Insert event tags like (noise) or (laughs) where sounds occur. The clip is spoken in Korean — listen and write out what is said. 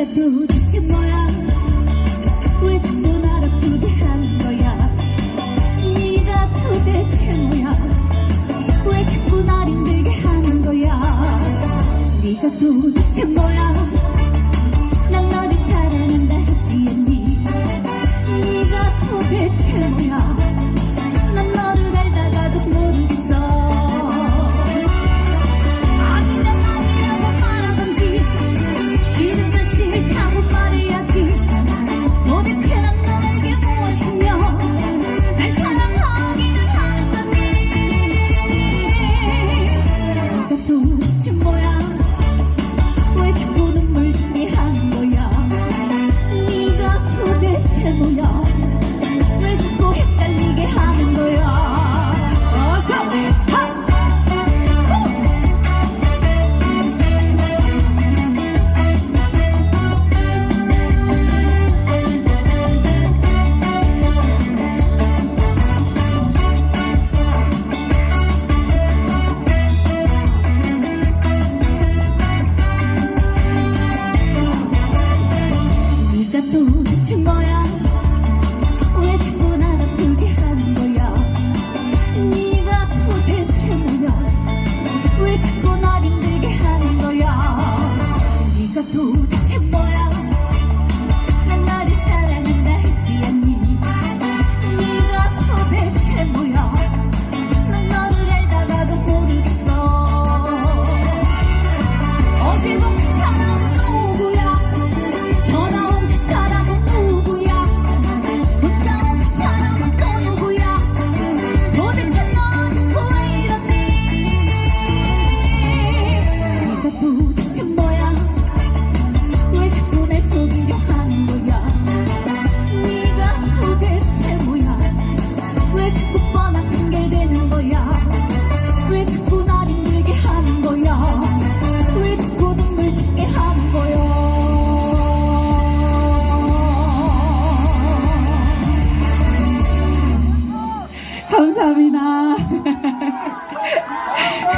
네가 도대체 뭐야? 왜 자꾸 날 아프게 하는 거야? 네가 도대체 뭐야? 왜 자꾸 날 힘들게 하는 거야? 네가 도대체 뭐야? 감사합니다. (laughs)